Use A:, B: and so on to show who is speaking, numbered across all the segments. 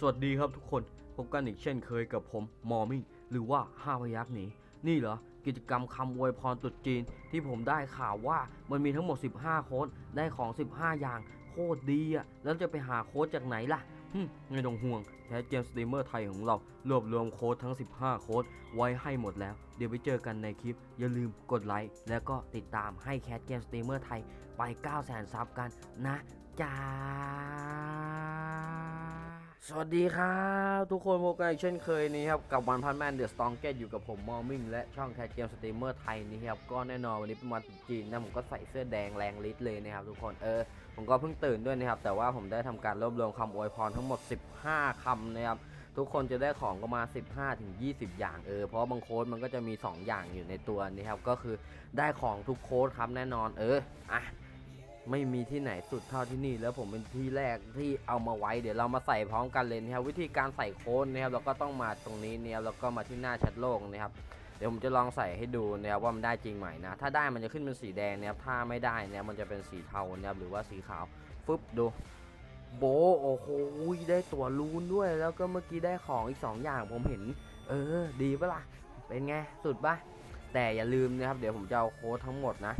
A: สวัสดีครับทุกคนพบกันอีกเช่นเคยกับผมมอมิ่งหรือว่าห้าพยักหนีนี่เหรอ กิจกรรมคำอวยพรตรุษจีน ที่ผมได้ข่าวว่ามันมีทั้งหมด 15 โค้ดได้ของ 15 อย่าง โคตรดีอะแล้วจะไปหาโค้ดจากไหนล่ะฮึไม่ต้องห่วงแคสเกมสตรีมเมอร์ไทยของเรา รวบรวมโค้ดทั้ง 15 โค้ดไว้ให้หมดแล้ว เดี๋ยวไปเจอกันในคลิป อย่าลืมกดไลค์แล้วก็ติดตามให้แคสเกมสตรีมเมอร์ไทยไป 9 0 0 0 0ซับกันนะจ้า สวัสดีครับ ทุกคนพบกันอีกเช่นเคยนี้ครับ กับวันพันแมนเดอะสตองเกตอยู่กับผมมอมิงและช่องแคทเกมสตรีมเมอร์ไทยนี่ครับ ก็แน่นอนวันนี้เป็นวันจีนนะ ผมก็ใส่เสื้อแดงแรงฤทธิ์เลยนะครับ ทุกคนเออ ผมก็เพิ่งตื่นด้วยนะครับ แต่ว่าผมได้ทำการรวบรวมคำอวยพรทั้งหมด 15คำนะครับ ทุกคนจะได้ของประมา 15 ถึง 20 อย่างเออเพราะบางโค้ดมันก็จะมี 2 อย่างอยู่ในตัวนี่ครับก็คือได้ของทุกโค้ดครับแน่นอนเอออะ ไม่มีที่ไหนสุดเท่าที่นี่ แล้วผมเป็นที่แรกที่เอามาไว้เดี๋ยวเรามาใส่พร้อมกันเลยนะครับวิธีการใส่โค้ดนะครับเราก็ต้องมาตรงนี้เนี่ยแล้วก็มาที่หน้าแชทโลกนะครับเดี๋ยวผมจะลองใส่ให้ดูนะครับว่ามันได้จริงไหมนะ ถ้าได้มันจะขึ้นเป็นสีแดงนะครับถ้าไม่ได้เนี่ยมันจะเป็นสีเทานะครับหรือว่าสีขาวฟึบดูโบโอ้โหได้ตัวลูนด้วย แล้วก็เมื่อกี้ได้ของอีก 2 อย่างผมเห็น เออ ดีปะล่ะ เป็นไง สุดปะแต่อย่าลืมนะครับ เดี๋ยวผมจะเอาโค้ดทั้งหมดนะ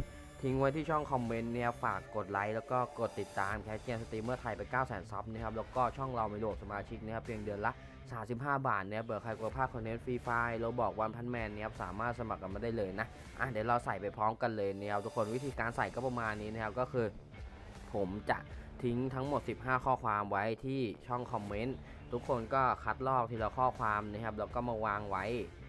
A: ทิ้งไว้ที่ช่องคอมเมนต์เนี่ยฝากกดไลค์แล้วก็กดติดตามแคสเกมสตรีมเมอร์ไทยไป 9 0 0 0 0ซับนะครับแล้วก็ช่องเราไม่โหลดสมาชิกนะครับเพียงเดือนละ 35 บาทเนี่ยเบื่อใครกลัวพลาดคอนเทนต์ฟรีไฟล์เราบอกวันพันแมนเนี่ยครับสามารถสมัครกันมาได้เลยนะอะเดี๋ยวเราใส่ไปพร้อมกันเลยเนี่ยครับทุกคนวิธีการใส่ก็ประมาณนี้นะครับก็คือ ผมจะทิ้งทั้งหมด 15 ข้อความไว้ที่ช่องคอมเมนต์ ทุกคนก็คัดลอกทีละข้อความนะครับแล้วก็มาวางไว้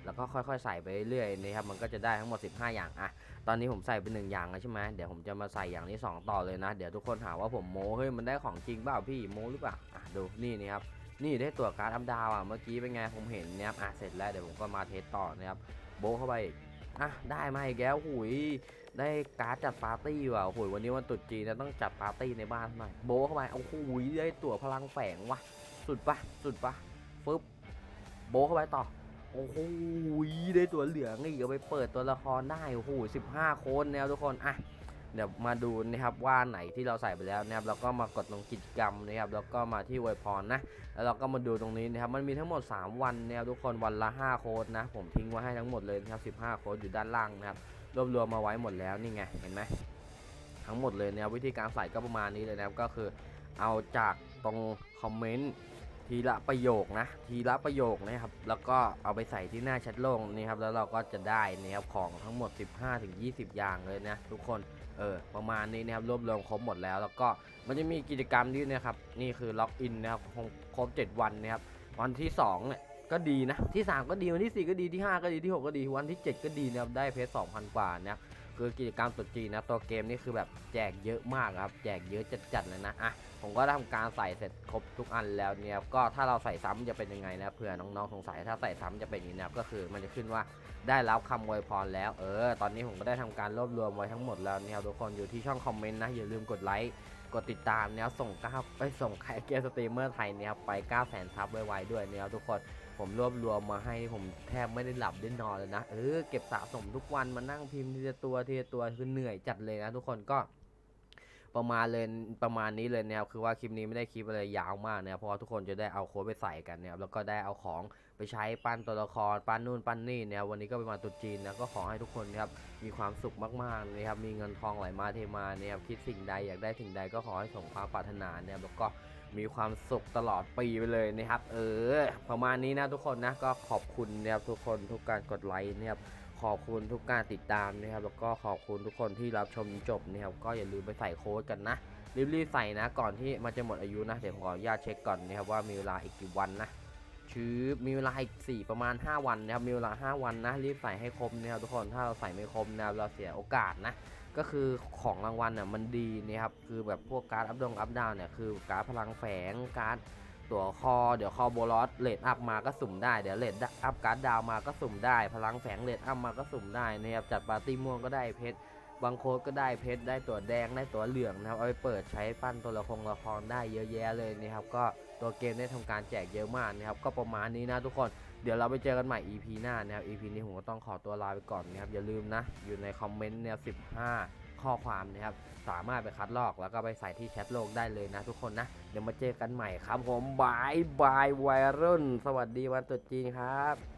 A: แล้วก็ค่อยๆ ใส่ไปเรื่อยๆนะครับมันก็จะได้ทั้งหมด 15 อย่างอะตอนนี้ผมใส่เป็นหนึ่งอย่างแล้วใช่ไหมเดี๋ยวผมจะมาใส่อย่างที่2ต่อเลยนะ เดี๋ยวทุกคนหาว่าผมโม้เฮ้ยมันได้ของจริงเปล่าพี่โม้หรือเปล่าอะดูนี่นี่ครับนี่ได้ตัวการ์ดอัพดาวอะเมื่อกี้เป็นไงผมเห็นนะครับอะเสร็จแล้วเดี๋ยวผมก็มาเทสต่อนะครับโบเข้าไปอะได้มาอีกแล้วหุยได้การ์ดจัดปาร์ตี้ว่ะโอ้โหวันนี้วันตรุษจีนนะต้องจัดปาร์ตี้ในบ้านหน่อยโบเข้าไปเอาหูยได้ตั๋วพลังแฝงว่ะ สุดปะสุดปะฟึบโบเข้าไปต่อ โอ้โหได้ตัวเหลืองอีกเอาไปเปิดตัวละครได้ โอ้โหสิบห้าโค้ดแนวทุกคน อะ เดี๋ยวมาดูนะครับว่าไหนที่เราใส่ไปแล้วนะครับแล้วก็มากดลงกิจกรรมนะครับ แล้วก็มาที่อวยพรนะ แล้วเราก็มาดูตรงนี้นะครับ มันมีทั้งหมด 3 วันนะครับทุกคนวันละ 5 โค้ดนะ ผมทิ้งไว้ให้ทั้งหมดเลยนะครับ15 โค้ดอยู่ด้านล่างนะครับ รวบรวมมาไว้หมดแล้วนี่ไง เห็นไหมทั้งหมดเลยนะครับวิธีการใส่ก็ประมาณนี้เลยนะครับก็คือเอาจากตรงคอมเมนต์ ทีละประโยคนะ ทีละประโยคนะครับ แล้วก็เอาไปใส่ที่หน้าแชทโลกนี่ครับแล้วเราก็จะได้นะครับของทั้งหมด 15-20 อย่างเลยนะทุกคนเออประมาณนี้นะครับรวบรวมครบหมดแล้ว แล้วก็มันจะมีกิจกรรมนี้นะครับนี่คือล็อกอินนะครับครบครบ7วันนะครับวันที่2เนี่ยก็ดีนะที่ 3 ก็ดีวันที่ 4 ก็ดีที่ 5 ก็ดีที่ 6 ก็ดีวันที่ 7 ก็ดีนะครับได้เพชร2,000 กว่านะครับ คือกิจกรรมตรุษจีนนะตัวเกมนี่คือแบบแจกเยอะมากครับ แจกเยอะจัดๆเลยนะอะผมก็ทำการใส่เสร็จครบทุกอันแล้วเนี่ยก็ถ้าเราใส่ซ้ำจะเป็นยังไงนะเผื่อน้องๆสงสัยถ้าใส่ซ้ำจะเป็นย่างนี้นะก็คือมันจะขึ้นว่าได้รับคำอวยพรแล้วเออตอนนี้ผมก็ได้ทำการรวบรวมไว้ทั้งหมดแล้วเนี่ยทุกคนอยู่ที่ช่องคอมเมนต์นะอย่าลืมกดไลค์กดติดตามเนี่ยส่งก้าวไปส่งแคเกียร์สตรีมเมอร์ไทยเนี่ยไป9 0 0 0 0ซับไวๆด้วยเนี่ยทุกคน ผมรวบรวมมาให้ผมแทบไม่ได้หลับได้นอนเลยนะ เออเก็บสะสมทุกวันมานั่งพิมพ์ทีละตัวทีละตัวคือเหนื่อยจัดเลยนะทุกคนก็ประมาณเลยประมาณนี้เลยนะครับคือว่าคลิปนี้ไม่ได้คลิปอะไรยาวมากนะครับเพราะว่าทุกคนจะได้เอาโค้ดไปใส่กันนะครับแล้วก็ได้เอาของไปใช้ปั้นตัวละครปั้นนู่นปั้นนี่นะครับวันนี้ก็เป็นวันตรุษจีนนะก็ขอให้ทุกคนนะครับมีความสุขมากๆนะครับมีเงินทองไหลมาเทมานะครับคิดสิ่งใดอยากได้สิ่งใดก็ขอให้สมความปรารถนานะครับแล้วก็ มีความสุขตลอดปีไปเลยนะครับ เออ ประมาณนี้นะทุกคนนะก็ขอบคุณนะครับทุกคนทุกการกดไลค์นะครับขอบคุณทุกการติดตามนะครับ แล้วก็ขอบคุณทุกคนที่รับชมจบนะครับก็อย่าลืมไปใส่โค้ดกันนะรีบๆใส่นะก่อนที่มันจะหมดอายุนะเดี๋ยวผมขออนุญาตเช็คก่อนนะครับว่ามีเวลาอีกกี่วันนะชื้อมีเวลาอีก4ประมาณ 5 วันนะครับมีเวลา 5 วันนะรีบใส่ให้ครบนะครับทุกคนถ้าเราใส่ไม่ครบนะครับเราเสียโอกาสนะ ก็คือของรางวัลน่ะมันดีนะครับคือแบบพวกการ์ดอัพดงอัพดาวเนี่ยคือการ์ดพลังแฝงการ์ดตัวคอเดี๋ยวคอโบลอสเลดอัพมาก็สุ่มได้เดี๋ยวเลดอัพการ์ดดาวมาก็สุ่มได้ พลังแฝงเลดอัพมาก็สุ่มได้นะครับจัดปาร์ตี้ม่วงก็ได้เพชร บางโค้ดก็ได้เพชรได้ตัวแดงได้ตัวเหลืองนะครับ เอาไปเปิดใช้ปั้นตัวละครละครได้เยอะแยะเลยนะครับ ก็ตัวเกมได้ทำการแจกเยอะมากนะครับ ก็ประมาณนี้นะทุกคน เดี๋ยวเราไปเจอกันใหม่ EP หน้านะครับ EP นี้ผมก็ต้องขอตัวลาไปก่อนนะครับ อย่าลืมนะ อยู่ในคอมเมนต์เนี่ย15ข้อความนะครับ สามารถไปคัดลอกแล้วก็ไปใส่ที่แชทโลกได้เลยนะทุกคนนะ เดี๋ยวมาเจอกันใหม่ครับผมบายบายวัยรุ่น สวัสดีวันตรุษจีนครับ